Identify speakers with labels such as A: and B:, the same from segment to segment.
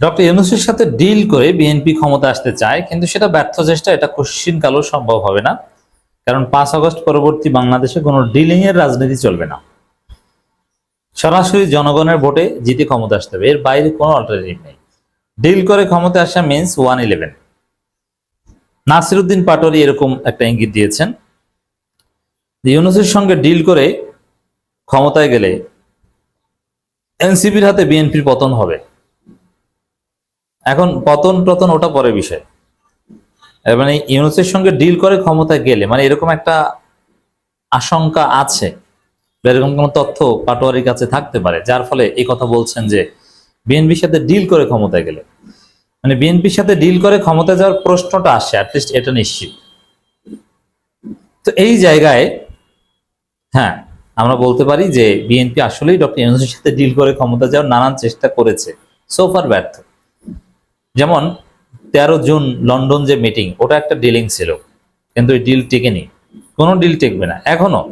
A: Doctor ইউনুসের সাথে deal করে বিএনপি ক্ষমতা আসতে চায়, কিন্তু সেটা ব্যর্থ চেষ্টা, এটা কোশ্চিন কালও সম্ভব হবে না। কারণ পাঁচ আগস্ট পরবর্তী বাংলাদেশে কোনো ডিলিং এর রাজনীতি চলবে না। সরাসরি জনগণের ভোটে জিতে ক্ষমতা আসতে হবে, এর বাইরে কোনো অল্টারনেটিভ নেই। ডিল করে ক্ষমতা আসা means one eleven Nasiruddin Patwari এরকম একটা ইঙ্গিত দিয়েছেন। ইউনুসের সঙ্গে ডিল করে ক্ষমতায় গেলে এনসিপির হাতে বিএনপির পতন হবে। এখন পতন টতন ওটা পরে বিষয়। মানে ইউনুসের সঙ্গে ডিল করে ক্ষমতায় গেলে মানে এরকম একটা আশঙ্কা আছে এরকম কোনো তথ্য পাটোয়ারির কাছে থাকতে পারে, যার ফলে এই কথা বলছেন যে বিএনপির সাথে ডিল করে ক্ষমতা গেলে। মানে বিএনপির সাথে ডিল করে ক্ষমতা যাওয়ার প্রশ্নটা আসে অ্যাটলিস্ট এটা নিশ্চিত। তো এই জায়গায় হ্যাঁ আমরা বলতে পারি যে বিএনপি আসলেই ডক্টর ইউনুসের সাথে ডিল করে ক্ষমতা যাওয়ার নানান চেষ্টা করেছে সোফার ব্যর্থ। যেমন, তেরো জুন লন্ডন যে মিটিং ওটা একটা ডিলিং ছিল, কিন্তু ওই ডিল টেকেনি। কোনো ডিল টেকবে না। এখনও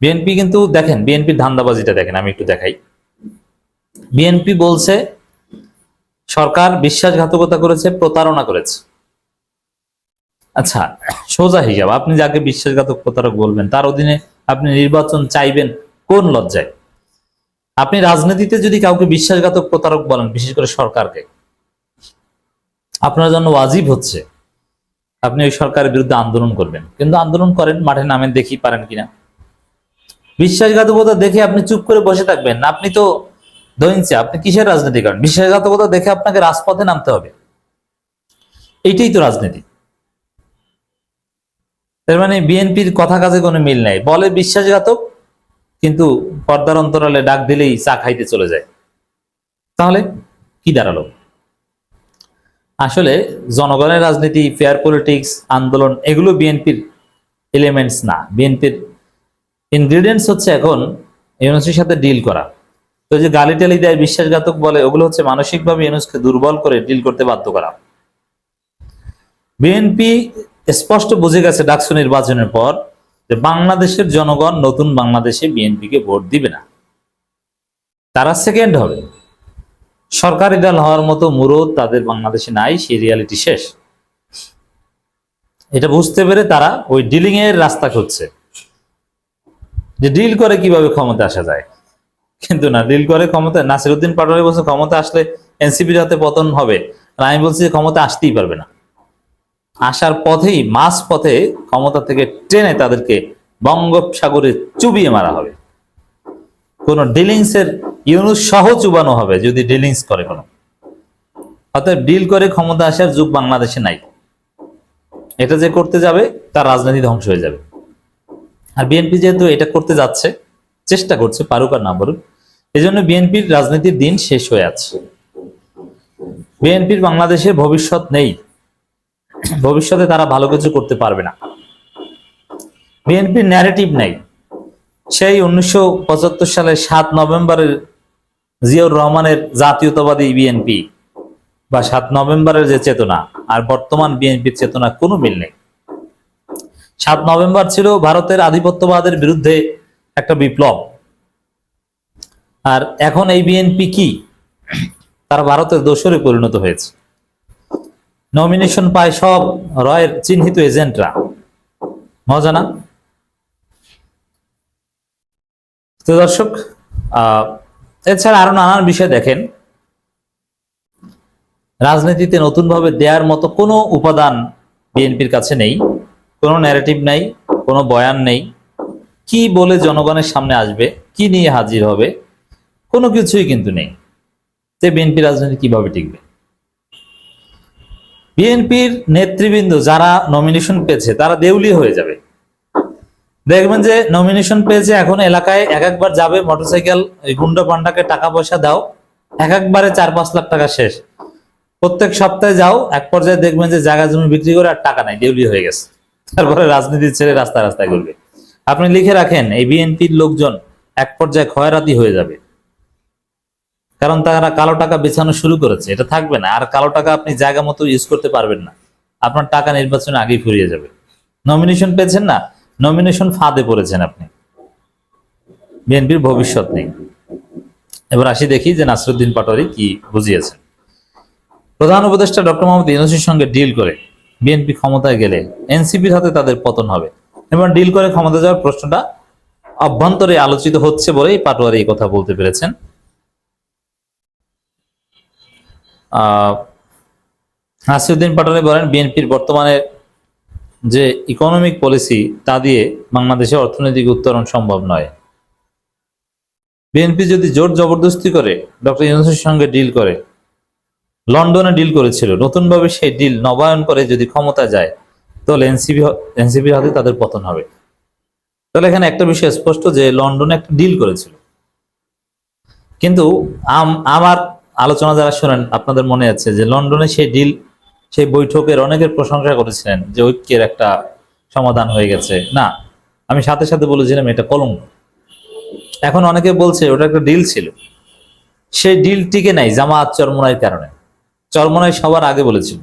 A: বিএনপি কিন্তু দেখেন বিএনপির ধান্দাবাজিটা দেখেন, আমি একটু দেখাই। বিএনপি বলছে, সরকার বিশ্বাসঘাতকতা করেছে, প্রতারণা করেছে। আচ্ছা সোজা হিসাব, আপনি যাকে বিশ্বাসঘাতক প্রতারক বলবেন, তার অধীনে আপনি নির্বাচন চাইবেন কোন লজ্জায়? আপনি রাজনীতিতে যদি কাউকে বিশ্বাসঘাতক প্রতারক বলেন, বিশেষ করে সরকারকে আপনার জন্য ওয়াজিব হচ্ছে। আপনি ওই সরকারের বিরুদ্ধে আন্দোলন করবেন। কিন্তু আন্দোলন করেন, মাঠে নামেন, দেখি পারেন কিনা। বিশ্বাসঘাতকতা দেখে আপনি চুপ করে বসে থাকবেন। আপনি তো দইনছে আপনি কিসের রাজনীতি করেন? বিশ্বাসঘাতকতা দেখে আপনাকে রাজপথে নামতে হবে। এইটাই তো রাজনীতি। তার মানে বিএনপির কথা কাজে কোনো মিল নাই। বলে বিশ্বাসঘাতক, কিন্তু পর্দার অন্তরালে ডাক দিলেই চা খাইতে চলে যায়। তাহলে কি দাঁড়াল? আসলে জনগণের রাজনীতি ফেয়ার পলিটিক্স আন্দোলন, এগুলো বিএনপির এলিমেন্টস না। বিএনপির ইনগ্রিডিয়েন্টস হচ্ছে এখন ইউনুসের সাথে ডিল করা। তো যে গালি টালি দেয়, বিশ্বাসঘাতক বলে, ওগুলো হচ্ছে মানসিকভাবে ইউনুসকে দুর্বল করে ডিল করতে বাধ্য করা। বিএনপি স্পষ্ট বুঝে গেছে ডাকসু নির্বাচনের পর যে বাংলাদেশের জনগণ নতুন বাংলাদেশে বিএনপিকে ভোট দিবে না। তারা সেকেন্ড হবে। সরকারি দল হওয়ার মতো মুরদ তাদের বাংলাদেশে নাই, সেই রিয়ালিটি শেষ। এটা বুঝতে পেরে তারা ওই ডিলিং এর রাস্তা খুঁজছে। যে ডিল করে কীভাবে ক্ষমতা আসা যায়। কিন্তু না ডিল করে ক্ষমতা নাসিরুদ্দিন পাটোয়ারি বলছে ক্ষমতা আসলে এনসিপির হাতে পতন হবে। আর আমি বলছি ক্ষমতা আসতেই পারবে না। আসার পথেই মাস পথে ক্ষমতা থেকে টেনে তাদেরকে বঙ্গোপসাগরে চুবিয়ে মারা হবে। কোন ডিলিংস এর ইউনুস সহ চুবানো হবে যদি ডিলিংস করে কোনো। অতএব ডিল করে ক্ষমতা আসার যুগ বাংলাদেশে নাই। এটা যে করতে যাবে, তার রাজনীতি ধ্বংস হয়ে যাবে। আর বিএনপি যেহেতু এটা করতে যাচ্ছে, চেষ্টা করছে, পারুক আর না পারুক এই জন্য বিএনপির রাজনীতির দিন শেষ হয়ে আছে। বিএনপির বাংলাদেশে ভবিষ্যৎ নেই। ভবিষ্যতে তারা ভালো কিছু করতে পারবে না। বিএনপির ন্যারেটিভ নাই। সেই উনিশশো সালের সাত নভেম্বরের জিয়াউর রহমানের জাতীয়তাবাদী বিএনপি বা সাত নভেম্বরের যে চেতনা, আর বর্তমান বিএনপির চেতনা কোনো মিল নেই। সাত নভেম্বর ছিল ভারতের আধিপত্যবাদের বিরুদ্ধে একটা বিপ্লব। আর এখন এই বিএনপি কি? তারা ভারতের দোসরে পরিণত হয়েছে। নমিনেশন পায় সব রয়ের চিহ্নিত এজেন্টরা। মজা না? তো দর্শক, আহ এছাড়া আরও নানান বিষয় দেখেন। রাজনীতিতে নতুনভাবে দেওয়ার মতো কোনো উপাদান বিএনপির কাছে নেই, কোনো ন্যারেটিভ নেই, কোনো বয়ান নেই। কি বলে জনগণের সামনে আসবে, কি নিয়ে হাজির হবে, কোনো কিছুই কিন্তু নেই। যে বিএনপি রাজনীতি কীভাবে টিকবে? বিএনপির নেতৃবৃন্দ যারা নমিনেশন পেয়েছে, তারা দেউলিয়া হয়ে যাবে। দেখবেন যে নমিনেশন পেয়েছে এখন এলাকায় এক একবার যাবে মোটরসাইকেল গুন্ডা পান্ডাকে টাকা পয়সা দাও, এক একবারে চার পাঁচ লাখ টাকা শেষ। প্রত্যেক সপ্তাহে যাও, এক পর্যায়ে দেখবেন যে জায়গা জমি বিক্রি করে আর টাকা নাই, দেউলি হয়ে গেছে। তারপরে রাজনীতি ছেড়ে রাস্তায় রাস্তায় ঘুরবে। আপনি লিখে রাখেন, এই বিএনপির লোকজন এক পর্যায়ে ক্ষয়রাতি হয়ে যাবে। কারণ তারা কালো টাকা বেচানো শুরু করেছে, এটা থাকবে না। আর কালো টাকা আপনি জায়গা মতো ইউজ করতে পারবেন না। আপনার টাকা নির্বাচনে আগেই ফুরিয়ে যাবে। নমিনেশন পেয়েছেন না? নমিনেশন ফাঁদে পড়েছেন আপনি। বিএনপির ভবিষ্যৎ নেই এবার আসি দেখি যে নাসরুদ্দিন পাটোয়ারি কি বুঝিয়েছেন। প্রধান উপদেষ্টা ডক্টর মোহাম্মদ ইউনুসের সঙ্গে ডিল করে বিএনপি ক্ষমতায় গেলে এনসিপির হাতে তাদের পতন হবে। এবং ডিল করে ক্ষমতা যাওয়ার প্রশ্নটা অভ্যন্তরে আলোচিত হচ্ছে বলেই পাটোয়ারি এই কথা বলতে পেরেছেন। আহ, নাসিরুদ্দিন পাটোয়ারি বলেন, বিএনপির বর্তমানে যে ইকোনমিক পলিসি তা দিয়ে বাংলাদেশের অর্থনৈতিক উত্তরণ সম্ভব নয়। বিএনপি যদি জোর জবরদস্তি করে, ডক্টর ইউনুসের সঙ্গে ডিল করে, লন্ডনে ডিল করেছিল, নতুনভাবে সেই ডিল নবায়ন করে যদি ক্ষমতা যায়, তাহলে এনসিপি এনসিপির হাতে তাদের পতন হবে। তাহলে এখানে একটা বিষয় স্পষ্ট যে লন্ডনে একটা ডিল করেছিল। কিন্তু আম- আমার আলোচনা যারা শোনেন, আপনাদের মনে আছে যে লন্ডনে সেই ডিল সেই বৈঠকের অনেকের প্রশংসা করেছিলেন যে ঐক্যের একটা সমাধান হয়ে গেছে। না, আমি সাথে সাথে বলেছিলাম এটা কলঙ্ক। এখন অনেকে বলছে ওটা একটা ডিল ছিল। সেই ডিল টিকে নাই জামাত চরমনাইয়ের কারণে। চরমনাই সবার আগে বলেছিল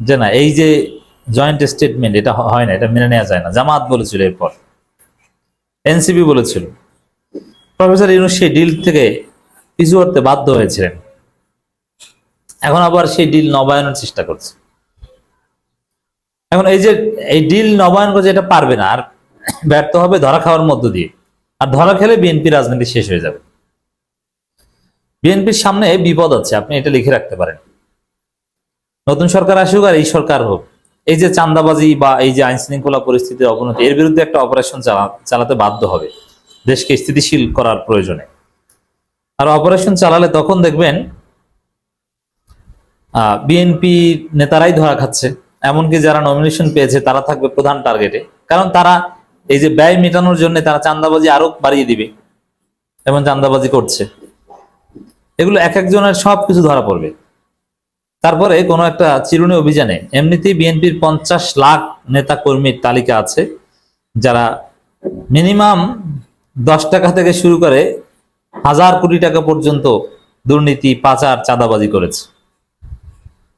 A: যে না, এই যে জয়েন্ট স্টেটমেন্ট এটা হয় না, এটা মেনে নেওয়া যায় না। জামাত বলেছিল এরপর। এনসিপি বলেছিল। প্রফেসর ইউনুস সেই ডিল থেকে পিছু হতে বাধ্য হয়েছিলেন। এখন আবার সেই ডিল নবায়নের চেষ্টা করছে। এখন এই যে, এই ডিল নবায়ন করছে, এটা পারবে না। আর ব্যর্থ হবে ধরা খাওয়ার মধ্য দিয়ে। আর ধরা খেলে বিএনপি রাজনীতি শেষ হয়ে যাবে। বিএনপির সামনে বিপদ আছে, আপনি এটা লিখে রাখতে পারেন। নতুন সরকার আসুক আর এই সরকার হোক। এই যে চান্দাবাজি বা এই যে আইন শৃঙ্খলা পরিস্থিতির অবনতি, এর বিরুদ্ধে একটা অপারেশন চালাতে বাধ্য হবে। দেশকে স্থিতিশীল করার প্রয়োজনে। আর অপারেশন চালালে তখন দেখবেন বিএনপি নেতারাই ধরা খাচ্ছে। এমনকি যারা নমিনেশন পেয়েছে, তারা থাকবে প্রধান টার্গেটে কারণ তারা এই যে ব্যয় মেটানোর জন্য তারা চান্দাবাজি আরও বাড়িয়ে দিবে এবং চান্দাবাজি করছে। এগুলো এক একজনের সব কিছু ধরা পড়বে। তারপরে কোনো একটা চিরুনি অভিযানে এমনিতেই বিএনপির পঞ্চাশ লাখ নেতা কর্মীর তালিকা আছে, যারা মিনিমাম দশ টাকা থেকে শুরু করে হাজার কোটি টাকা পর্যন্ত দুর্নীতি, পাচার, চাঁদাবাজি করেছে।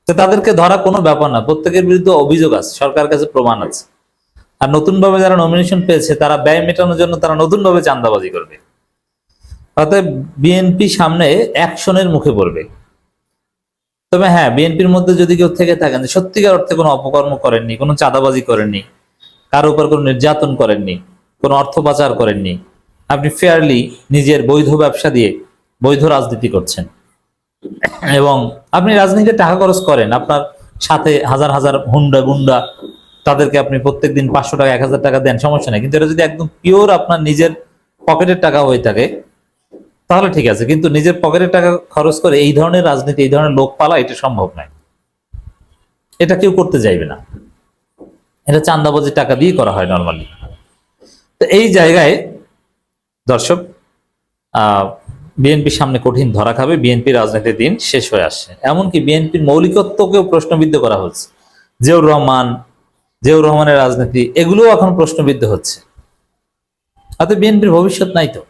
A: তো তাদেরকে ধরা কোনো ব্যাপার না, প্রত্যেকের বিরুদ্ধে অভিযোগ আছে সরকার কাছে প্রমাণ আছে। আর নতুন ভাবে যারা নমিনেশন পেয়েছে, তারা ব্যয় মেটানোর জন্য তারা নতুন ভাবে চাঁদাবাজি করবে। অতএব বিএনপি সামনে অ্যাকশনের মুখে পড়বে। তবে হ্যাঁ বিএনপির মধ্যে যদি কেউ থেকে থাকেন সত্যিকার অর্থে কোনো অপকর্ম করেননি, কোনো চাঁদাবাজি করেননি, কারও উপর কোনো নির্যাতন করেননি, কোনো অর্থ পাচার করেননি, আপনি ফেয়ারলি নিজের বৈধ ব্যবসা দিয়ে বৈধ রাজনীতি করছেন। এবং আপনি রাজনীতিতে টাকা খরচ করেন, আপনার সাথে হাজার হাজার হুন্ডা গুন্ডা, তাদেরকে আপনি প্রত্যেকদিন পাঁচশো টাকা, এক হাজার টাকা দেন, সমস্যা নেই। কিন্তু এটা যদি একদম পিওর আপনার নিজের পকেটের টাকা হয়ে থাকে, তাহলে ঠিক আছে। কিন্তু নিজের পকেটের টাকা খরচ করে এই ধরনের রাজনীতি, এই ধরনের লোক পালা, এটা সম্ভব নয়। এটা কেউ করতে চাইবে না। এটা চান্দাবাজির টাকা দিয়ে করা হয় নর্মালি তো এই জায়গায় দর্শক, আহ বিএনপির সামনে কঠিন ধরা খাবে, বিএনপি রাজনীতির দিন শেষ হয়ে আসছে। এমনকি বিএনপির মৌলিকত্বকেও প্রশ্নবিদ্ধ করা হচ্ছে। জিয়াউর রহমান, জিয়াউর রহমানের রাজনীতি, এগুলোও এখন প্রশ্নবিদ্ধ হচ্ছে। তাতে বিএনপির ভবিষ্যৎ নাই তো?